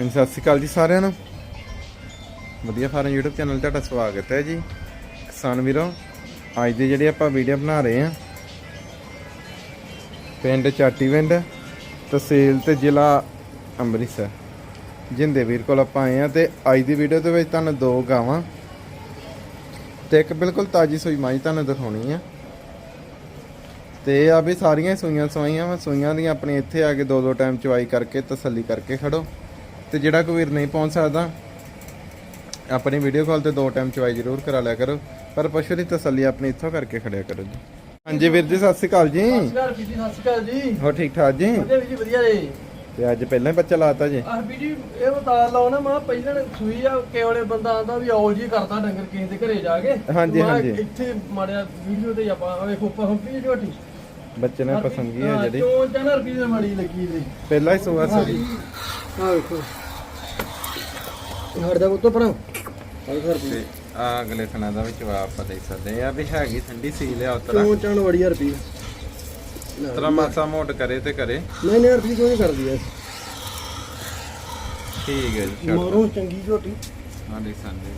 ਹਾਂਜੀ, ਸਤਿ ਸ਼੍ਰੀ ਅਕਾਲ ਜੀ ਸਾਰਿਆਂ ਨੂੰ। ਵਧੀਆ ਫਾਰਮ YouTube ਚੈਨਲ ਤੁਹਾਡਾ ਸਵਾਗਤ ਹੈ ਜੀ। ਕਿਸਾਨ ਵੀਰੋ, ਅੱਜ ਦੀ ਜਿਹੜੀ ਆਪਾਂ ਵੀਡੀਓ ਬਣਾ ਰਹੇ ਹਾਂ, ਪਿੰਡ ਚਾਟੀਵਿੰਡ ਤਹਿਸੀਲ ਤੇ ਜ਼ਿਲ੍ਹਾ ਅੰਮ੍ਰਿਤਸਰ। ਜਿੰਦੇ ਵੀਰ ਕੋਲ ਆਪਾਂ ਆਏ ਆ ਤੇ ਅੱਜ ਦੀ ਵੀਡੀਓ ਦੇ ਵਿੱਚ ਤੁਹਾਨੂੰ ਦੋ ਗਾਵਾਂ। ਤੇ ਇੱਕ ਬਿਲਕੁਲ ਤਾਜੀ ਸੂਈ ਮਾਈ ਤੁਹਾਨੂੰ ਦਿਖਾਉਣੀ ਆ। ਤੇ ਆ ਵੀ ਸਾਰੀਆਂ ਸੂਈਆਂ ਸਵਾਈਆਂ ਵਾ, ਸੂਈਆਂ ਦੀਆਂ ਆਪਣੇ ਇੱਥੇ ਆ ਕੇ ਦੋ ਦੋ ਟਾਈਮ ਚਵਾਈ ਕਰਕੇ ਤਸੱਲੀ ਕਰਕੇ ਖੜੋ। ਤੇ ਜਿਹੜਾ ਕੋਈ ਵੀਰ ਨਹੀਂ ਪਹੁੰਚ ਸਕਦਾ ਆਪਣੀ ਵੀਡੀਓ ਕਾਲ ਤੇ ਦੋ ਟਾਈਮ ਚਵਾਈ ਜ਼ਰੂਰ ਕਰਾ ਲਿਆ ਕਰੋ। ਪਰ ਪਸ਼ੂ ਦੀ ਤਸੱਲੀ ਆਪਣੀ ਇੱਥੋਂ ਕਰਕੇ ਖੜਿਆ ਕਰੋ ਜੀ। ਹਾਂਜੀ ਵੀਰ ਜੀ ਸਤਿ ਸ਼੍ਰੀ ਅਕਾਲ ਜੀ। ਸਤਿ ਸ਼੍ਰੀ ਅਕਾਲ ਹੋ ਠੀਕ ਠਾਕ ਜੀ? ਵਧੀਆ ਵੀਰ ਜੀ ਵਧੀਆ ਜੀ। ਤੇ ਅੱਜ ਪਹਿਲਾਂ ਹੀ ਬੱਚਾ ਲਾਤਾ ਜੀ। ਆਹ ਜੀ ਇਹ ਬਤਾ ਲਓ ਨਾ ਮੈਂ ਪਹਿਲਾਂ ਸੂਈ ਆ ਕੇਵਲੇ ਬੰਦਾ ਆਂਦਾ ਵੀ ਆਓ ਜੀ ਕਰਦਾ ਡੰਗਰ ਕਿਸੇ ਦੇ ਘਰੇ ਜਾ ਕੇ। ਹਾਂਜੀ, ਹਾਂਜੀ। ਇੱਥੇ ਮਾੜਿਆ ਵੀਡੀਓ ਤੇ ਆਪਾਂ ਵੇਖੋ ਪੰਪੀ ਝੋਟੀ ਬੱਚੇ ਨੇ ਪਸੰਦ ਹੈ ਜਿਹੜੀ? ਚੋਂ ਰੁਪਏ ਦੀ ਮਾੜੀ ਲੱਗੀ ਜੀ ਪਹਿਲਾ ਹੀ ਸੂਆ ਸੋਰੀ ਆਹ ਵੇਖੋ ਹੜ ਦਾ ਉੱਤੋਂ ਪਰਾਂ ਹੜ ਸਰ ਤੇ। ਆ ਅਗਲੇ ਥਣਾ ਦਾ ਵੀ ਜਵਾਬ ਆਪਾਂ ਦੇ ਸਕਦੇ ਆ ਵੀ ਹੈਗੀ ਠੰਡੀ ਸੀ ਲਿਆ ਉਤਰਾ। ਚੋਂ ਚਾਣ ਬੜੀ ਰੁਪਏ ਉਤਰਾ ਮਾਸਾ ਮੋਟ ਕਰੇ ਤੇ ਕਰੇ। ਨਹੀਂ ਨਹੀਂ ਰੁਪਏ ਕੋਈ ਨਹੀਂ ਕਰਦੀ ਐ। ਠੀਕ ਹੈ ਜੀ ਮੋਰੋਂ ਚੰਗੀ ਝੋਟੀ। ਹਾਂ ਦੇ ਸੰਦੇ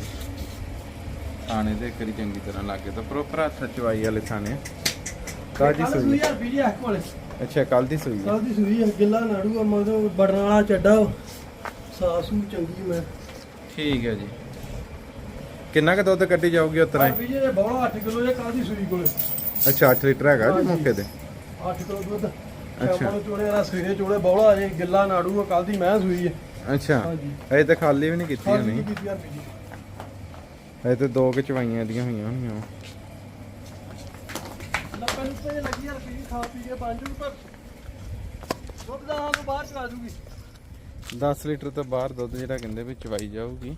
ਥਾਣੇ ਦੇ ਕਰੀ ਚੰਗੀ ਤਰ੍ਹਾਂ ਲੱਗੇ ਤਾਂ ਪ੍ਰੋਪਰ ਹੱਥ ਚਵਾਈ ਵਾਲੇ ਥਾਣੇ। ਕੱਲ੍ਹ ਸੂਈ ਯਾਰ ਵੀਰ ਜੀ ਕੋਲੇ। ਅੱਛਾ ਕੱਲ ਦੀ ਸੂਈ ਹੈ। ਕੱਲ ਦੀ ਸੂਈ ਆ ਗਿੱਲਾ ਨਾੜੂ ਆ ਬੜਨ ਵਾਲਾ ਚੱਡਾ ਸਾਸੂ ਚੰਗੀ ਮੈਂ। ਠੀਕ ਹੈ ਜੀ। ਕਿੰਨਾ ਕੁ ਦੁੱਧ ਕੱਢੀ ਜਾਊਗੀ ਉਤਰਾ ਪਰ ਵੀ ਜੇ ਬੋਲਾ 8 ਕਿਲੋ ਜੇ ਕੱਲ ਦੀ ਸੂਈ ਕੋਲੇ। ਅੱਛਾ 8 ਲੀਟਰ ਹੈਗਾ ਜੀ ਮੌਕੇ ਤੇ? 8 ਕਿਲੋ ਦੁੱਧ। ਅੱਛਾ। ਨੂੰ ਚੋਲੇ ਵਾਲਾ ਸਵੇਰੇ ਚੋਲੇ ਬੋਲਾ ਜੇ ਗਿੱਲਾ ਨਾੜੂ ਆ ਕੱਲ ਦੀ ਮੈਂ ਸੂਈ ਹੈ ਅੱਛਾ। ਹਾਂਜੀ। ਅਜੇ ਤਾਂ ਖਾਲੀ ਵੀ ਨਹੀਂ ਕੀਤੀ ਹਾਂਜੀ ਹੋਣੀ। ਕੀਤੀ ਜੀ। ਅਜੇ ਤਾਂ ਦੋ ਕੁ ਚਵਾਈਆਂ ਦੀਆਂ ਹੋਈਆਂ ਹੋਣੀਆਂ। ਵਾਂ। ਲੱਪਾਂ ਨੂੰ ਤੇ ਲੱਗੀ ਯਾਰ ਪੀ ਖਾ ਪੀ ਕੇ ਪੰਜ ਨੂੰ ਪਰ ਦੁੱਧ ਦਾ ਹਾਂ ਤੋਂ ਬਾਹਰ ਚਲਾ ਜੂਗੀ। 10 ਲੀਟਰ ਤੋਂ ਬਾਹਰ ਦੁੱਧ ਜਿਹੜਾ ਕਹਿੰਦੇ ਵੀ ਚਵਾਈ ਜਾਊਗੀ।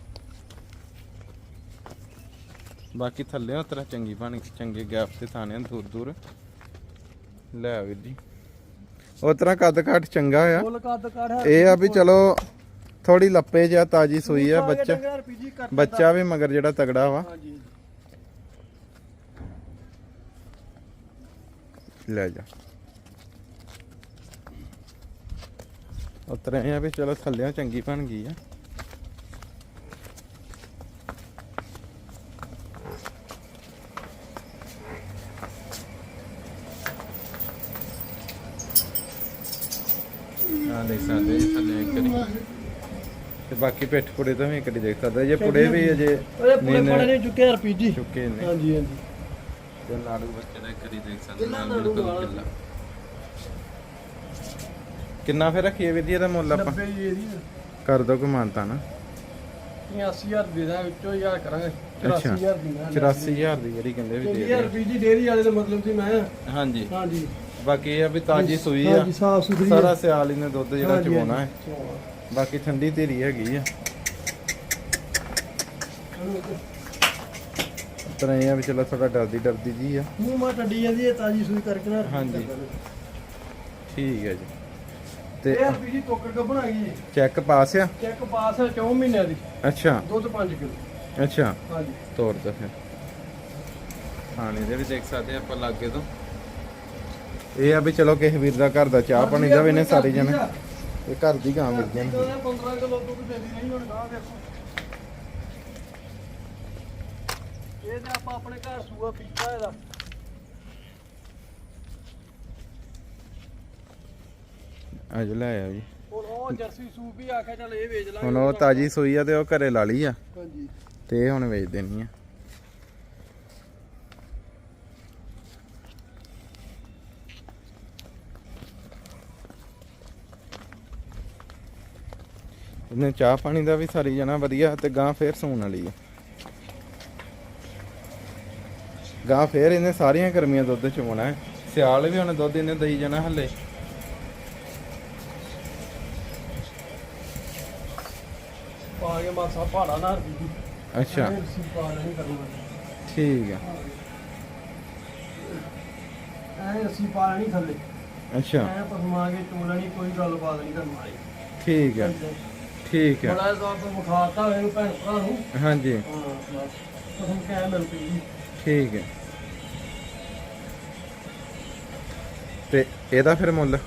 ਬਾਕੀ ਥੱਲੇ ਉਤਰਾ ਚੰਗੀ ਬਣ ਚੰਗੇ ਗੈਪ ਤੇ ਥਾਣੇ ਦੂਰ ਦੂਰ। ਲੈ ਵੀਰ ਜੀ। ਉਤਰਾ ਕੱਦ ਘੱਟ ਚੰਗਾ ਆ। ਫੁੱਲ ਕੱਦ ਕਾੜ ਹੈ ਇਹ ਆ ਵੀ ਚਲੋ ਥੋੜੀ ਲੱਪੇ ਜਿਹਾ ਤਾਜੀ ਸੂਈ ਆ ਬੱਚਾ ਬੱਚਾ ਵੀ ਮਗਰ ਜਿਹੜਾ ਤਗੜਾ ਵਾ। ਹਾਂਜੀ। ਲੈ ਜਾ। ਉਤਰੇ ਆ ਵੀ ਚਲੋ ਥੱਲਿਆਂ ਚੰਗੀ ਬਣ ਗਈ ਆ। ਆ ਦੇਖ ਸਕਦੇ ਜੀ ਥੱਲੇ ਇੱਕ ਵਾਰੀ। ਤੇ ਬਾਕੀ ਪਿੱਠ ਪੁੜੇ ਤੋਂ ਵੀ ਇੱਕ ਵਾਰੀ ਦੇਖ ਸਕਦੇ ਜੇ ਪੁੜੇ ਵੀ ਅਜੇ ਉਹਦੇ ਪੂਰੇ ਨੀਂਦ ਪੜੇ ਨੇ ਚੁੱਕੇ ਯਾਰ ਪੀ ਜੀ। ਚੁੱਕੇ ਨੇ। ਹਾਂਜੀ ਹਾਂਜੀ। ਤੇ ਨਾੜੂ ਬੱਚੇ ਦਾ ਇੱਕ ਵਾਰੀ ਦੇਖ ਸਕਦੇ ਕਿੰਨਾ ਨਾਲ ਨਾੜੂ ਬਿਲਕੁਲ ਵਾਲਾ? ਕਿੱਲਾ ਕਿੰਨਾ ਫਿਰ ਰੱਖੀਏ ਵੀਰ ਜੀ ਇਹਦਾ ਮੁੱਲ ਆਪਾਂ? 90 ਜੀ ਇਹਦੀ ਕਰ ਦੋ ਮਾਨਤਾ ਨਾ। 80000 ਦੇ ਦਾਂ ਵਿੱਚੋਂ ਯਾਰ ਕਰਾਂਗੇ। ਅੱਛਾ। 84000 ਦੀ ਮੈਂ 84000 ਦੀ ਜਿਹੜੀ ਕਹਿੰਦੇ ਵੀ ਦੇ ਚੰਗੀ ਯਾਰ ਦੇ ਪੀ ਜੀ ਡੇਰੀ ਵਾਲੇ ਦਾ ਮਤਲਬ ਸੀ ਮੈਂ। ਹਾਂਜੀ। ਹਾਂਜੀ। ਬਾਕੀ ਇਹ ਆ ਵੀ ਤਾਜੀ ਸੂਈ ਆ। ਹਾਂਜੀ ਸਾਫ਼ ਸੁਥਰੀ ਸਾਰਾ ਸਿਆਲ ਹੀ ਨੇ ਦੁੱਧ ਜਿਹੜਾ ਹਾਂਜੀ, ਚਵਾਉਣਾ ਹੈ। ਹਾਂਜੀ। ਬਾਕੀ ਠੰਡੀ ਧੀਰੀ ਹੈਗੀ ਆ। ਤਰ੍ਹਾਂ ਇਹ ਆ ਵੀ ਚਲੋ ਥੋੜਾ ਡਰਦੀ ਡਰਦੀ ਜੀ ਆ। ਮੂੰਹ ਮਾ ਟੱਡੀ ਜਾਂਦੀ ਹੈ ਤਾਜੀ ਸੂਈ ਕਰਕੇ ਨਾ ਹਾਂਜੀ। ਠੀਕ ਹੈ ਜੀ। ਤੇ ਤੇ ਪੀ ਜੀ ਟੋਕਰ ਕੱਢਣ ਆ ਗਈ ਚੈੱਕ ਪਾਸ ਆ? ਚੈੱਕ ਪਾਸ ਹੈ 4 ਮਹੀਨਿਆਂ ਦੀ। ਅੱਛਾ। ਦੁੱਧ 5 ਕਿਲੋ। ਅੱਛਾ। ਹਾਂਜੀ। ਤੋੜ ਦੋ ਫਿਰ। ਖਾਣੇ ਦੇ ਵੀ ਦੇਖ ਸਕਦੇ ਆਪਾਂ ਲਾਗੇ ਤੋਂ। ਇਹ ਆ ਵੀ ਚਲੋ ਕਿਸੇ ਵੀਰ ਦਾ ਘਰ ਦਾ ਚਾਹ ਪਾਣੀ ਦਾ ਵੀ ਇਹਨੇ ਸਾਰੇ ਜਣੇ। ਇਹ ਘਰ ਦੀ ਗਾਂ ਮਿਲ ਜਾਣ। 15 ਕਿਲੋ ਦੁੱਧ ਦਿੰਦੀ ਨਹੀਂ ਹੁਣ ਗਾਹ ਦੇਖੋ। ਇਹ ਤੇ ਆਪਾਂ ਆਪਣੇ ਘਰ ਸੂਆ ਪੀਤਾ ਇਹਦਾ। ਅੱਜ ਲੈ ਆਇਆ ਜੀ। ਹੁਣ ਉਹ ਜਰਸੀ ਸੂਪ ਹੀ ਆਖਿਆ ਚੱਲ ਇਹ ਵੇਚ ਲਾਂਗੇ। ਹੁਣ ਉਹ ਤਾਜੀ ਸੂਈ ਆ ਤੇ ਉਹ ਘਰੇ ਲਾ ਲਈ ਆ। ਹਾਂਜੀ। ਤੇ ਇਹ ਹੁਣ ਵੇਚ ਦੇਣੀ ਆ। ਇਹਨੇ ਚਾਹ ਪਾਣੀ ਦਾ ਵੀ ਸਾਰੀ ਜਾਣਾ ਵਧੀਆ ਤੇ ਗਾਂ ਫੇਰ ਸੌਣ ਵਾਲੀ ਆ। ਗਾਂ ਫੇਰ ਇਹਨੇ ਸਾਰੀਆਂ ਗਰਮੀਆਂ ਦੁੱਧ ਚੋਣਾ ਹੈ। ਸਿਆਲ ਵੀ ਹੁਣ ਦੁੱਧ ਇਹਨੇ ਦਈ ਜਾਣਾ ਹੱਲੇ। ਪਾ ਕੇ ਮਾਸਾ ਪਹਾੜਾ ਨਾ ਰਦੀ ਅੱਛਾ। ਨਹੀਂ ਠੀਕ ਆ। ਐ ਅਸੀਂ ਪਾ ਨਹੀਂ ਥੱਲੇ। ਅੱਛਾ। ਐ ਪਸਮਾ ਕੇ ਚੋਲਣੀ ਕੋਈ ਗੱਲਬਾਤ ਨਹੀਂ ਕਰਨ ਵਾਲੀ। ਠੀਕ ਆ। ਠੀਕ ਆ। ਬੜਾ ਜ਼ੋਰ ਤੋਂ ਵਿਖਾਤਾ ਹੋਇਆ ਭੈਣ ਭਰਾ ਨੂੰ। ਹਾਂਜੀ। ਹਾਂ ਬਸ। ਕਹਿ ਮਿਲ ਪਈ। ਠੀਕ ਹੈ। ਤੇ ਇਹਦਾ ਫਿਰ ਮੁੱਲ?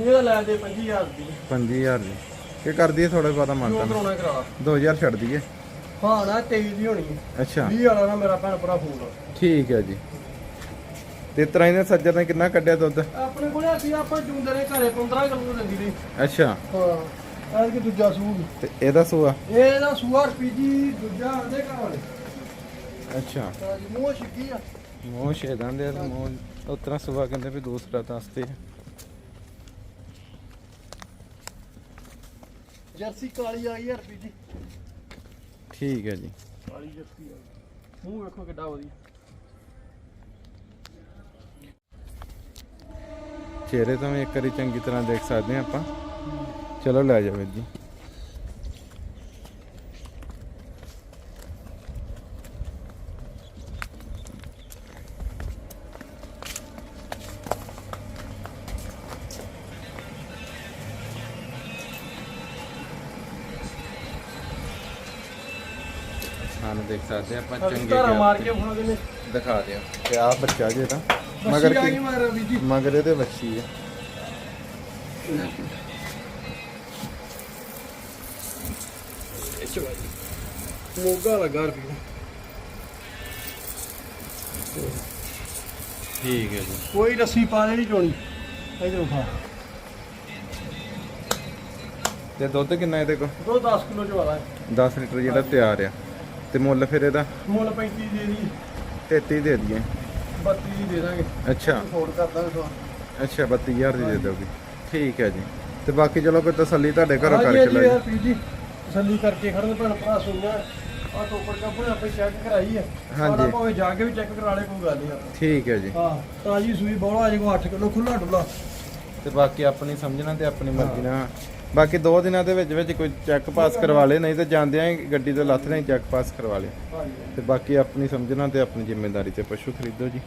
ਇਹਦਾ ਲੈ ਦੇ 25000 ਦੀ। 5000 ਜੀ ਕਿ ਕਰਦੀ ਹੈ ਥੋੜਾ ਬਹੁਤਾ ਕਰਾਉਣਾ ਕਰਾ। ਲਾ 2000 ਛੱਡ ਦਈਏ? ਹਾਂ ਨਾ 23 ਦੀ ਹੋਣੀ ਹੈ। ਅੱਛਾ। 20 ਵਾਲਾ ਨਾ ਮੇਰਾ ਭੈਣ ਭਰਾ ਫੋਨ ਠੀਕ ਹੈ ਜੀ। ਤੇ ਤਰ੍ਹਾਂ ਇਹਨੇ ਸੱਜਰ ਨੇ ਕਿੰਨਾ ਕੱਢਿਆ ਦੁੱਧ? ਆਪਣੇ ਕੋਲੇ ਅਸੀਂ ਆਪਾਂ ਜੂੰਦੇ ਨੇ ਘਰੇ 15 ਕਿਲੋ ਦਿੰਦੀ ਦੀ ਅੱਛਾ। ਹਾਂ ਐਰ ਕਿ ਦੂਜਾ ਸੂਹ ਤੇ ਇਹਦਾ ਸੂਆ? ਇਹ ਦਾ ਸੂਆ ਰੁਪਈਜੀ ਦੂਜਾ ਆਂਦੇ ਘਰ ਵਾਲੇ। ਅੱਛਾ। ਜੀ, ਮੂੰਹ ਛਿੱਕੀ ਆ ਮੋਹ ਸ਼ੇਦਾਂ ਦੇ ਮੋਹ ਉਤਰਾ ਸੂਆ ਕਹਿੰਦੇ ਵੀ ਦੂਸਰਾ ਦੱਸਦੇ ਆ। ਜਰਸੀ ਕਾਲੀ ਆ ਰੁਪਈਜੀ ਠੀਕ ਹੈ ਜੀ। ਕਾਲੀ ਜਰਸੀ ਆ ਮੂੰਹ ਵੇਖੋ ਕਿੱਡਾ ਵਧੀਆ। ਚਿਹਰੇ ਤੋਂ ਵੀ ਇੱਕ ਵਾਰੀ ਚੰਗੀ ਤਰ੍ਹਾਂ ਦੇਖ ਸਕਦੇ ਆ ਆਪਾਂ। ਚਲੋ ਲੈ ਜਾਓ ਵੀਰ ਜੀ। ਹਾਂ ਦੇਖ ਸਕਦੇ ਆ ਆਪਾਂ ਚੰਗੇ ਧਾਰਾ ਮਾਰ gap ਕੇ ਫੋਨ ਕਿਨੇ ਤੇ ਦਿਖਾ ਦਿਓ। ਤੇ ਆ ਬੱਚਾ ਜੇ ਤਾਂ। ਮਗਰ ਮਗਰ ਆ ਗਈ ਕੀ ਮਗਰ ਰਵੀ ਮਗਰ ਇਹਦੇ ਵੱਛੀ ਹੈ ਮੋਗਾ ਲੱਗਾ ਰੁਪਈਆ ਠੀਕ ਹੈ ਜੀ। ਕੋਈ ਰੱਸੀ ਪਾ ਨਹੀਂ ਚੋਣੀ। ਇਧਰ ਉਠਾ। ਤੇ ਦੁੱਧ ਕਿੰਨਾ ਇਹਦੇ ਕੋਲ? ਦੋ 10 ਕਿਲੋ ਚ ਵਾਲਾ 10 ਲੀਟਰ ਜਿਹੜਾ ਤਿਆਰ ਆ। ਤੇ ਮੁੱਲ ਫਿਰ ਇਹਦਾ? ਮੁੱਲ 35 ਦੇ ਦੀ। 33 ਦੇ ਦਈਏ। 32 ਦੀ ਦੇ ਦਾਂਗੇ। ਅੱਛਾ। ਛੋੜ ਕਰ ਦਾਂਗੇ ਤੁਹਾਨੂੰ। ਅੱਛਾ 32000 ਦੀ ਦੇ ਦੋਗੇ ਠੀਕ ਹੈ ਜੀ। ਤੇ ਬਾਕੀ ਚਲੋ ਕੋਈ ਤਸੱਲੀ ਤੁਹਾਡੇ ਘਰੋਂ ਕਰਕੇ ਲੈ ਪੀ ਜੀ ਤਸੱਲੀ ਕਰਕੇ ਖੜਨ ਭੈਣ ਭਰਾ ਸੁਣਿਆ ਆ ਟੋਪਰ ਕੰਪਨੀ ਆਪੇ ਚੈੱਕ ਕਰਾਈ ਹੈ। ਹਾਂਜੀ। ਭਾਵੇਂ ਜਾ ਕੇ ਵੀ ਚੈੱਕ ਕਰਾ ਲੈ ਕੋਈ ਗੱਲ ਨਹੀਂ ਠੀਕ ਹੈ ਜੀ। ਹਾਂ ਤਾਜੀ ਸੂਈ ਬੋਲਾ ਅਜੇ ਕੋ 8 ਕਿਲੋ ਖੁੱਲਾ ਡੁੱਲਾ। ਤੇ ਬਾਕੀ ਆਪਣੀ ਸਮਝਣਾ ਤੇ ਆਪਣੀ ਮਰਜ਼ੀ ਨਾਲ ਬਾਕੀ ਦੋ ਦਿਨਾਂ ਦੇ ਵਿੱਚ ਵਿੱਚ ਕੋਈ ਚੈੱਕ ਪਾਸ ਕਰਵਾ ਲੇ ਨਹੀਂ ਤੇ ਜਾਂਦਿਆਂ ਹੀ ਗੱਡੀ ਤੋਂ ਲੱਥ ਨਹੀਂ ਚੈੱਕ ਪਾਸ ਕਰਵਾ ਲੇ ਤੇ ਬਾਕੀ ਆਪਣੀ ਸਮਝਣਾ ਤੇ ਆਪਣੀ ਜ਼ਿੰਮੇਵਾਰੀ ਤੇ ਪਸ਼ੂ ਖਰੀਦੋ ਜੀ।